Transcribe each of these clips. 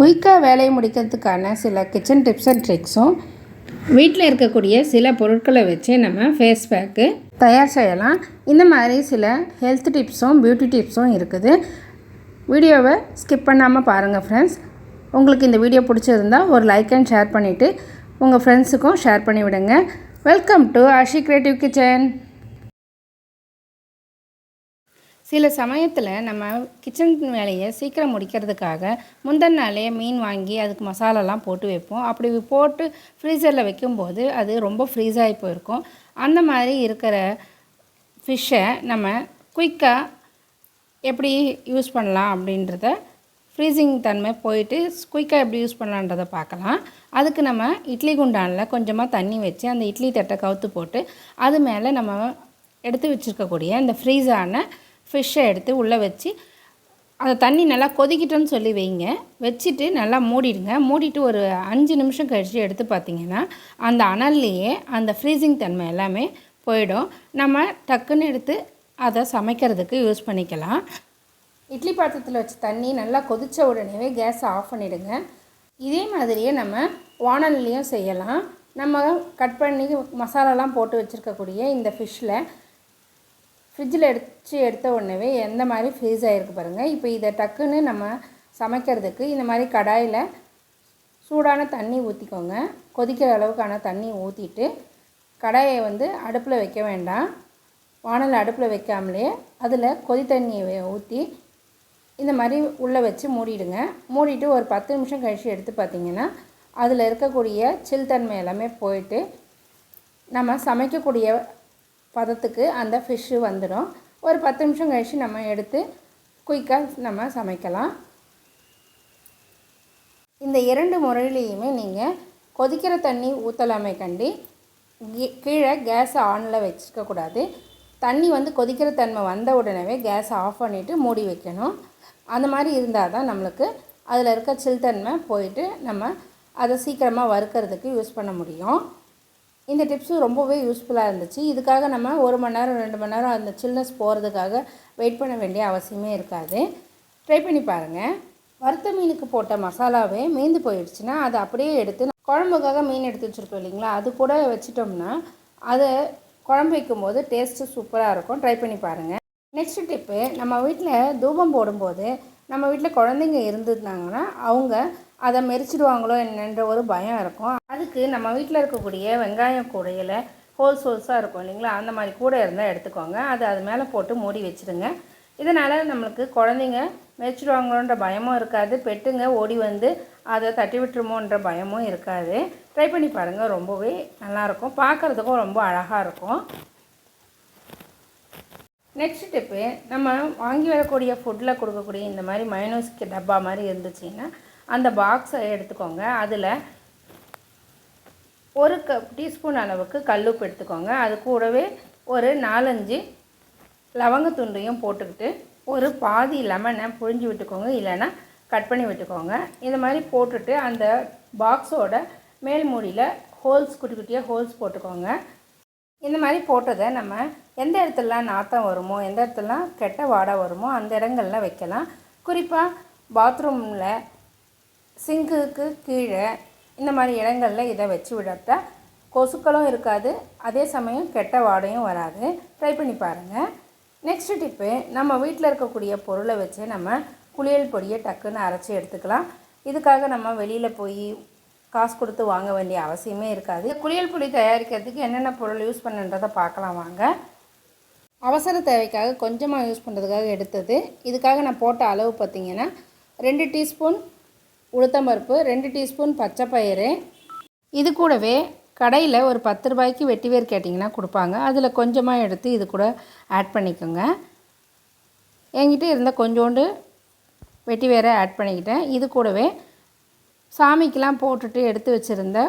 குயிக்காக வேலையை முடிக்கிறதுக்கான சில கிச்சன் டிப்ஸ் அண்ட் ட்ரிக்ஸும் வீட்டில் இருக்கக்கூடிய சில பொருட்களை வச்சு நம்ம ஃபேஸ் பேக்கு தயார் செய்யலாம். இந்த மாதிரி சில ஹெல்த் டிப்ஸும் பியூட்டி டிப்ஸும் இருக்குது. வீடியோவை ஸ்கிப் பண்ணாமல் பாருங்கள் ஃப்ரெண்ட்ஸ் உங்களுக்கு இந்த வீடியோ பிடிச்சிருந்தா ஒரு லைக் அண்ட் ஷேர் பண்ணிவிட்டு உங்கள் ஃப்ரெண்ட்ஸுக்கும் ஷேர் பண்ணி விடுங்க welcome to Aashi creative kitchen சில சமயத்தில் நம்ம கிச்சன் வேலையை சீக்கிரம் முடிக்கிறதுக்காக முந்தின நாளே மீன் வாங்கி அதுக்கு மசாலாலாம் போட்டு வைப்போம். அப்படி போட்டு ஃப்ரீசரில் வைக்கும்போது அது ரொம்ப ஃப்ரீஸ் ஆகி போயிருக்கும். அந்த மாதிரி இருக்கிற ஃபிஷ்ஷை நம்ம குயிக்காக எப்படி யூஸ் பண்ணலாம் அப்படின்றத ஃப்ரீசிங் தன்மை போயிட்டு குயிக்காக எப்படி யூஸ் பண்ணலான்றதை பார்க்கலாம். அதுக்கு நம்ம இட்லி குண்டானில் கொஞ்சமாக தண்ணி வச்சு அந்த இட்லி தட்டை கவுத்து போட்டு அது மேலே நம்ம எடுத்து வச்சுருக்கக்கூடிய இந்த ஃப்ரீஸான ஃபிஷ்ஷை எடுத்து உள்ளே வச்சு அந்த தண்ணி நல்லா கொதிக்கிட்டோன்னு சொல்லி வைங்க. வச்சுட்டு நல்லா மூடிடுங்க. மூடிட்டு ஒரு அஞ்சு நிமிஷம் கழித்து எடுத்து பார்த்தீங்கன்னா அந்த அனல்லையே அந்த ஃப்ரீசிங் தன்மை எல்லாமே போயிடும். நம்ம டக்குன்னு எடுத்து அதை சமைக்கிறதுக்கு யூஸ் பண்ணிக்கலாம். இட்லி பாத்திரத்தில் வச்ச தண்ணி நல்லா கொதித்த உடனே கேஸை ஆஃப் பண்ணிவிடுங்க இதே மாதிரியே நம்ம வானல்லையும் செய்யலாம். நம்ம கட் பண்ணி மசாலாலாம் போட்டு வச்சுருக்கக்கூடிய இந்த ஃபிஷ்ஷில் ஃப்ரிட்ஜில் அடித்து எடுத்த உடனே எந்த மாதிரி ஃப்ரீஸ் ஆகிருக்கு பாருங்கள் இப்போ இதை டக்குன்னு நம்ம சமைக்கிறதுக்கு இந்த மாதிரி கடாயில் சூடான தண்ணி ஊற்றிக்கோங்க கொதிக்கிற அளவுக்கான தண்ணி ஊற்றிட்டு கடாயை வந்து அடுப்பில் வைக்க வேண்டாம். வானல் அடுப்பில் வைக்காமலே அதில் கொதி தண்ணியை ஊற்றி இந்த மாதிரி உள்ளே வச்சு மூடிடுங்க. மூடிட்டு ஒரு பத்து நிமிஷம் கழித்து எடுத்து பார்த்திங்கன்னா அதில் இருக்கக்கூடிய சில் தன்மை எல்லாமே போயிட்டு நம்ம சமைக்கக்கூடிய பதத்துக்கு அந்த ஃபிஷ்ஷு வந்துடும். ஒரு பத்து நிமிஷம் கழித்து நம்ம எடுத்து குயிக்காக நம்ம சமைக்கலாம். இந்த இரண்டு முறையிலையுமே நீங்கள் கொதிக்கிற தண்ணி ஊற்றலாமே கண்டி. கீழே கேஸை ஆனில் வச்சுக்கக்கூடாது தண்ணி வந்து கொதிக்கிற தன்மை வந்த உடனே கேஸை ஆஃப் பண்ணிவிட்டு மூடி வைக்கணும். அந்த மாதிரி இருந்தால் தான் நம்மளுக்கு அதில் இருக்க சில் தன்மை போயிட்டு நம்ம அதை சீக்கிரமாக வறுக்கிறதுக்கு யூஸ் பண்ண முடியும். இந்த டிப்ஸும் ரொம்பவே யூஸ்ஃபுல்லாக இருந்துச்சு. இதுக்காக நம்ம ஒரு மணி நேரம் ரெண்டு மணி நேரம் அந்த சில்னஸ் போகிறதுக்காக வெயிட் பண்ண வேண்டிய அவசியமே இருக்காது. ட்ரை பண்ணி பாருங்கள் வறுத்த மீனுக்கு போட்ட மசாலாவே மீந்து போயிடுச்சுன்னா அதை அப்படியே எடுத்து குழம்புக்காக மீன் எடுத்து வச்சுருக்கோம் இல்லைங்களா? அது கூட வச்சிட்டோம்னா அதை குழம்பு வைக்கும்போது டேஸ்ட்டு சூப்பராக இருக்கும். ட்ரை பண்ணி பாருங்கள் நெக்ஸ்ட் டிப்பு நம்ம வீட்டில் தூபம் போடும்போது நம்ம வீட்டில் குழந்தைங்க இருந்துருந்தாங்கன்னா அவங்க அதை மெரிச்சிடுவாங்களோ என்னன்ற ஒரு பயம் இருக்கும். அதுக்கு நம்ம வீட்டில் இருக்கக்கூடிய வெங்காயம் கூடையில் ஹோல்ஸ் ஹோல்ஸாக இருக்கும் இல்லைங்களா? அந்த மாதிரி கூடை இருந்தால் எடுத்துக்கோங்க. அது அது மேலே போட்டு மூடி வச்சுடுங்க இதனால் நம்மளுக்கு குழந்தைங்க மெரிச்சிடுவாங்களோன்ற பயமும் இருக்காது. பெட்டுங்க ஓடி வந்து அதை தட்டி விட்டுருமோன்ற பயமும் இருக்காது. ட்ரை பண்ணி பாருங்கள் ரொம்பவே நல்லாயிருக்கும் பார்க்குறதுக்கும் ரொம்ப அழகாக இருக்கும். நெக்ஸ்ட் டிப்பு நம்ம வாங்கி வரக்கூடிய ஃபுட்டில் கொடுக்கக்கூடிய இந்த மாதிரி மயனோஸ்க்கு டப்பா மாதிரி இருந்துச்சுன்னா அந்த பாக்ஸை எடுத்துக்கோங்க. அதில் ஒரு கப் டீஸ்பூன் அளவுக்கு கல்லுப்பு எடுத்துக்கோங்க. அது கூடவே ஒரு நாலஞ்சு லவங்கத்துண்டையும் போட்டுக்கிட்டு ஒரு பாதி லெமனை புழிஞ்சு விட்டுக்கோங்க. இல்லைன்னா கட் பண்ணி விட்டுக்கோங்க. இந்த மாதிரி போட்டுட்டு அந்த பாக்ஸோட மேல் மூடியில் ஹோல்ஸ் குட்டி குட்டியாக ஹோல்ஸ் போட்டுக்கோங்க. இந்த மாதிரி போட்டதை நம்ம எந்த இடத்துலலாம் நாற்றம் வருமோ எந்த இடத்துலலாம் கெட்ட வாடை வருமோ அந்த இடங்கள்லாம் வைக்கலாம். குறிப்பாக பாத்ரூமில் சிங்குக்கு கீழே இந்த மாதிரி இடங்களில் இதை வச்சு விடட்டா கொசுக்களும் இருக்காது அதே சமயம் கெட்ட வாடையும் வராது. ட்ரை பண்ணி பாருங்கள் நெக்ஸ்ட் டிப்பு நம்ம வீட்டில் இருக்கக்கூடிய பொருளை வச்சு நம்ம குளியல் பொடியை டக்குன்னு அரைச்சி எடுத்துக்கலாம். இதுக்காக நம்ம வெளியில் போய் காசு கொடுத்து வாங்க வேண்டிய அவசியமே இருக்காது. குளியல் பொடி தயாரிக்கிறதுக்கு என்னென்ன பொருள் யூஸ் பண்ணுன்றதை பார்க்கலாம் வாங்க. அவசர தேவைக்காக கொஞ்சமாக யூஸ் பண்ணுறதுக்காக எடுத்தது. இதுக்காக நான் போட்ட அளவு பார்த்தீங்கன்னா ரெண்டு டீஸ்பூன் உளுத்தம்பருப்பு ரெண்டு டீஸ்பூன் பச்சைப்பயிறு. இது கூடவே கடையில் ஒரு பத்து ரூபாய்க்கு வெட்டி வேர் கேட்டிங்கன்னா கொடுப்பாங்க. அதில் கொஞ்சமாக எடுத்து இது கூட ஆட் பண்ணிக்கோங்க. என்கிட்ட இருந்த கொஞ்சோண்டு வெட்டி வேரை ஆட் பண்ணிக்கிட்டேன். இது கூடவே சாமிக்கெலாம் போட்டுட்டு எடுத்து வச்சுருந்த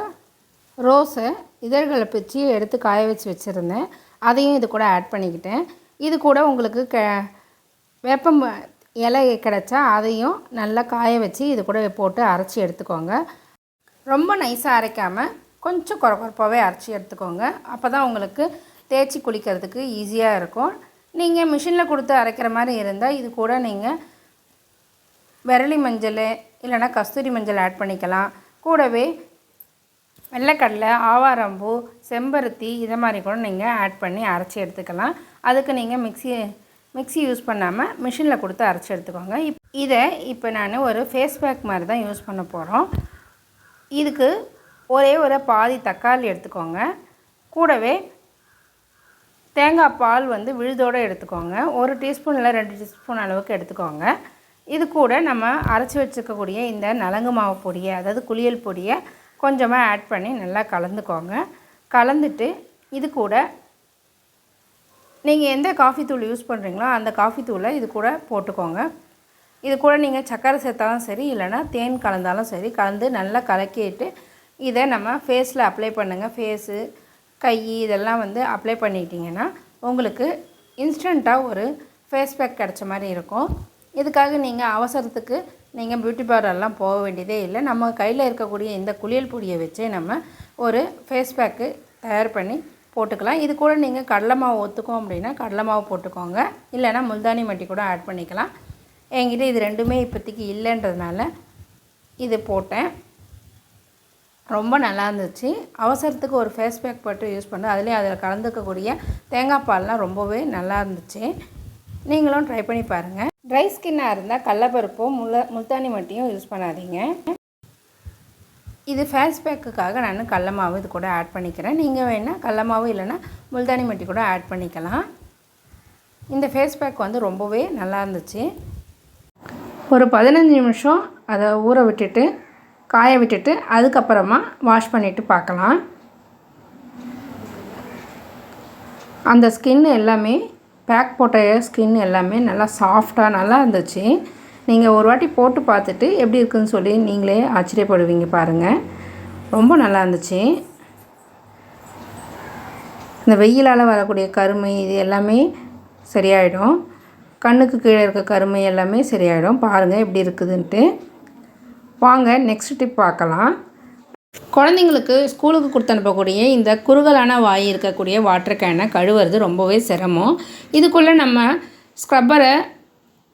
ரோஸை இதழ்களை பிச்சு எடுத்து காய வச்சு வச்சுருந்தேன். அதையும் இது கூட ஆட் பண்ணிக்கிட்டேன். இது கூட உங்களுக்கு க வேப்பம் இலை கிடச்சா அதையும் நல்லா காய வச்சு இது கூட போட்டு அரைச்சி எடுத்துக்கோங்க. ரொம்ப நைஸாக அரைக்காமல் கொஞ்சம் குறை குறைப்பாகவே அரைச்சி எடுத்துக்கோங்க. அப்போ தான் உங்களுக்கு தேய்ச்சி குளிக்கிறதுக்கு ஈஸியாக இருக்கும். நீங்கள் மிஷினில் கொடுத்து அரைக்கிற மாதிரி இருந்தால் இது கூட நீங்கள் விரலி மஞ்சள் இல்லைன்னா கஸ்தூரி மஞ்சள் ஆட் பண்ணிக்கலாம். கூடவே வெள்ளைக்கடலை ஆவாரம்பூ செம்பருத்தி இதை மாதிரி கூட நீங்கள் ஆட் பண்ணி அரைச்சி எடுத்துக்கலாம். அதுக்கு நீங்கள் மிக்சி மிக்ஸி யூஸ் பண்ணாமல் மிஷினில் கொடுத்து அரைச்சி எடுத்துக்கோங்க. இப் இதை இப்போ நான் ஒரு ஃபேஸ் பேக் மாதிரி தான் யூஸ் பண்ண போகிறோம் இதுக்கு ஒரே ஒரு பாதி தக்காளி எடுத்துக்கோங்க. கூடவே தேங்காய் பால் வந்து விழுதோடு எடுத்துக்கோங்க. ஒரு டீஸ்பூன் இல்லை ரெண்டு டீஸ்பூன் அளவுக்கு எடுத்துக்கோங்க. இது கூட நம்ம அரைச்சி வச்சுக்கக்கூடிய இந்த நலங்கு மாவு பொடியை அதாவது குளியல் பொடியை கொஞ்சமாக ஆட் பண்ணி நல்லா கலந்துக்கோங்க. கலந்துட்டு இது கூட நீங்கள் எந்த காஃபி தூள் யூஸ் பண்ணுறீங்களோ அந்த காஃபி தூளை இது கூட போட்டுக்கோங்க. இது கூட நீங்கள் சர்க்கரை சேர்த்தாலும் சரி இல்லைனா தேன் கலந்தாலும் சரி கலந்து நல்லா கலக்கிட்டு இதை நம்ம ஃபேஸில் அப்ளை பண்ணுங்கள் ஃபேஸு கை இதெல்லாம் வந்து அப்ளை பண்ணிட்டீங்கன்னா உங்களுக்கு இன்ஸ்டண்ட்டாக ஒரு ஃபேஸ் பேக் கிடச்ச மாதிரி இருக்கும். இதுக்காக நீங்கள் அவசரத்துக்கு நீங்கள் பியூட்டி பார்லர்லாம் போக வேண்டியதே இல்லை. நம்ம கையில் இருக்கக்கூடிய இந்த குளியல் பொடியை வச்சே நம்ம ஒரு ஃபேஸ் பேக்கு தயார் பண்ணி போட்டுக்கலாம். இது கூட நீங்கள் கடலை மாவு ஒத்துக்கும் அப்படின்னா கடலை மாவு போட்டுக்கோங்க. இல்லைனா முல்தானி மட்டி கூட ஆட் பண்ணிக்கலாம். என்கிட்ட இது ரெண்டுமே இப்போதைக்கு இல்லைன்றதுனால இது போட்டேன். ரொம்ப நல்லா இருந்துச்சு. அவசரத்துக்கு ஒரு ஃபேஸ் பேக் போட்டு யூஸ் பண்ணு. அதுலேயும் அதில் கலந்துக்கக்கூடிய தேங்காய் பால்லாம் ரொம்பவே நல்லா இருந்துச்சு. நீங்களும் ட்ரை பண்ணி பாருங்கள் ட்ரை ஸ்கின்னாக இருந்தால் கடலப்பருப்பும் முல்ல முல்தானி மட்டியும் யூஸ் பண்ணாதீங்க. இது ஃபேஸ் பேக்குக்காக நான் கடல மாவு இது கூட ஆட் பண்ணிக்கிறேன். நீங்கள் வேணால் கடல மாவு இல்லைன்னா முல்தானி மட்டி கூட ஆட் பண்ணிக்கலாம். இந்த ஃபேஸ் பேக் வந்து ரொம்பவே நல்லா இருந்துச்சு. ஒரு பதினஞ்சு நிமிஷம் அதை ஊற விட்டுட்டு காய விட்டுட்டு அதுக்கப்புறமா வாஷ் பண்ணிவிட்டு பார்க்கலாம். அந்த ஸ்கின் எல்லாமே பேக் போட்ட ஸ்கின் எல்லாமே நல்லா சாஃப்டாக நல்லா இருந்துச்சு. நீங்கள் ஒரு வாட்டி போட்டு பார்த்துட்டு எப்படி இருக்குதுன்னு சொல்லி நீங்களே ஆச்சரியப்படுவீங்க பாருங்கள் ரொம்ப நல்லா இருந்துச்சு. இந்த வெயிலால் வரக்கூடிய கருமை இது எல்லாமே சரியாயிடும். கண்ணுக்கு கீழே இருக்க கருமை எல்லாமே சரியாயிடும். பாருங்கள் எப்படி இருக்குதுன்ட்டு. வாங்க நெக்ஸ்ட் டிப் பார்க்கலாம். குழந்தைங்களுக்கு ஸ்கூலுக்கு கொடுத்து அனுப்பக்கூடிய இந்த குறுகலான வாய் இருக்கக்கூடிய வாட்டர் கேனை கழுவுறது ரொம்பவே சிரமம். இதுக்குள்ளே நம்ம ஸ்க்ரப்பரை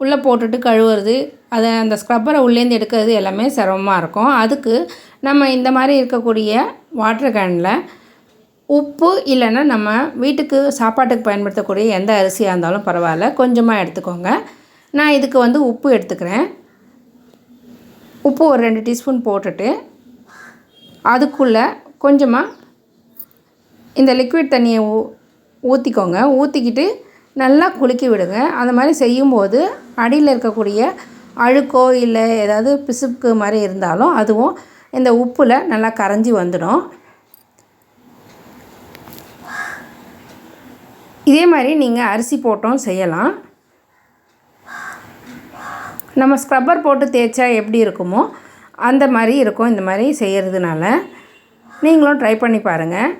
உள்ளே போட்டுட்டு கழுவுறது அதை அந்த ஸ்க்ரப்பரை உள்ளேருந்து எடுக்கிறது எல்லாமே சிரமமாக இருக்கும். அதுக்கு நம்ம இந்த மாதிரி இருக்கக்கூடிய வாட்டர் கேனில் உப்பு இல்லைன்னா நம்ம வீட்டுக்கு சாப்பாட்டுக்கு பயன்படுத்தக்கூடிய எந்த அரிசியாக இருந்தாலும் பரவாயில்ல கொஞ்சமாக எடுத்துக்கோங்க. நான் இதுக்கு வந்து உப்பு எடுத்துக்கிறேன். உப்பு ஒரு ரெண்டு டீஸ்பூன் போட்டுட்டு அதுக்குள்ளே கொஞ்சமாக இந்த லிக்விட் தண்ணியை ஊ ஊற்றிக்கோங்க ஊற்றிக்கிட்டு நல்லா குலுக்கி விடுங்க அந்த மாதிரி செய்யும்போது அடியில் இருக்கக்கூடிய அழுக்கோ இல்லை ஏதாவது பிசுக்கு மாதிரி இருந்தாலும் அதுவும் இந்த உப்பில் நல்லா கரைஞ்சி வந்துடும். இதே மாதிரி நீங்கள் அரிசி போட்டும் செய்யலாம். நம்ம ஸ்க்ரப்பர் போட்டு தேய்ச்சா எப்படி இருக்குமோ அந்த மாதிரி இருக்கும். இந்த மாதிரி செய்கிறதுனால நீங்களும் ட்ரை பண்ணி பாருங்கள்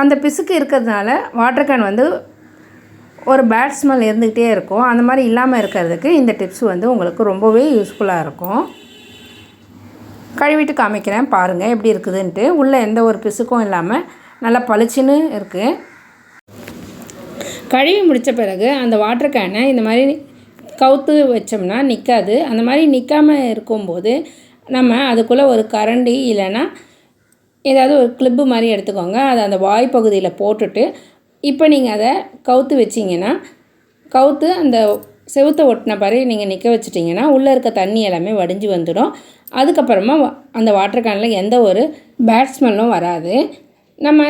அந்த பிசுக்கு இருக்கிறதுனால வாட்டர் கேன் வந்து ஒரு பேட் ஸ்மெல் இருந்துக்கிட்டே இருக்கும். அந்த மாதிரி இல்லாமல் இருக்கிறதுக்கு இந்த டிப்ஸ் வந்து உங்களுக்கு ரொம்பவே யூஸ்ஃபுல்லாக இருக்கும். கழுவிட்டு காமிக்கிறேன் பாருங்கள் எப்படி இருக்குதுன்ட்டு. உள்ளே எந்த ஒரு பிசுக்கும் இல்லாமல் நல்லா பளிச்சுன்னு இருக்குது கழுவி முடித்த பிறகு அந்த வாட்டர் கேனை இந்த மாதிரி கவுத்து வச்சோம்னா நிற்காது அந்த மாதிரி நிற்காம இருக்கும்போது நம்ம அதுக்குள்ளே ஒரு கரண்டி இல்லைன்னா ஏதாவது ஒரு கிளிப்பு மாதிரி எடுத்துக்கோங்க. அதை அந்த வாய் பகுதியில் போட்டுட்டு இப்போ நீங்கள் அதை கவுத்து வச்சிங்கன்னா கவுத்து அந்த செவுத்தை ஒட்டின பிறகு நீங்கள் நிற்க வச்சிட்டிங்கன்னா உள்ளே இருக்க தண்ணி எல்லாமே வடிஞ்சு வந்துடும். அதுக்கப்புறமா அந்த வாட்டர் கேனில் எந்த ஒரு பேட் ஸ்மெல்லும் வராது. நம்ம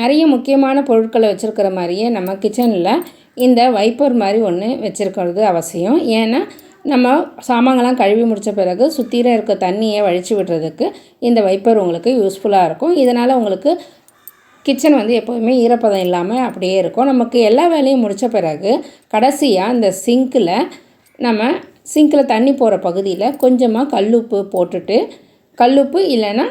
நிறைய முக்கியமான பொருட்களை வச்சுருக்கிற மாதிரியே நம்ம கிச்சனில் இந்த வைப்பர் மாதிரி ஒன்று வச்சுருக்கிறது அவசியம். ஏன்னா நம்ம சாமான்கள்லாம் கழுவி முடித்த பிறகு சுற்றில இருக்க தண்ணியை வழித்து விடுறதுக்கு இந்த வைப்பர் உங்களுக்கு யூஸ்ஃபுல்லாக இருக்கும். இதனால் உங்களுக்கு கிச்சன் வந்து எப்போதுமே ஈரப்பதம் இல்லாமல் அப்படியே இருக்கும். நமக்கு எல்லா வேலையும் முடித்த பிறகு கடைசியாக இந்த சிங்க்கில் நம்ம சிங்கில் தண்ணி போகிற பகுதியில் கொஞ்சமாக கல்லுப்பு போட்டுட்டு கல்லுப்பு இல்லைன்னா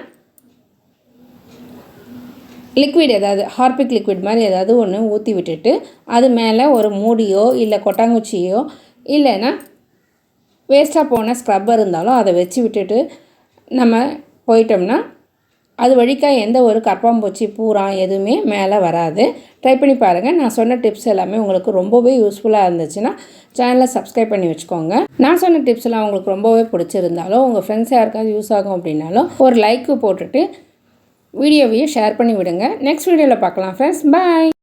லிக்விட் ஏதாவது ஹார்பிக் லிக்விட் மாதிரி ஏதாவது ஒன்று ஊற்றி விட்டுட்டு அது மேலே ஒரு மூடியோ இல்லை கொட்டாங்குச்சியோ இல்லைன்னா வேஸ்ட்டாக போன ஸ்க்ரப்பர் இருந்தாலும் அதை வச்சு விட்டுட்டு நம்ம போயிட்டோம்னா அது வழிக்காக எந்த ஒரு கற்பாம்பூச்சி பூரா எதுவுமே மேலே வராது. ட்ரை பண்ணி பாருங்கள் நான் சொன்ன டிப்ஸ் எல்லாமே உங்களுக்கு ரொம்பவே யூஸ்ஃபுல்லாக இருந்துச்சுன்னா சேனலை சப்ஸ்கிரைப் பண்ணி வச்சுக்கோங்க. நான் சொன்ன டிப்ஸ் எல்லாம் உங்களுக்கு ரொம்பவே பிடிச்சிருந்தாலும் உங்கள் ஃப்ரெண்ட்ஸ் யாருக்காவது யூஸ் ஆகும் அப்படின்னாலும் ஒரு லைக்கு போட்டுட்டு வீடியோவையும் ஷேர் பண்ணி விடுங்க. நெக்ஸ்ட் வீடியோவில் பார்க்கலாம் ஃப்ரெண்ட்ஸ் பாய்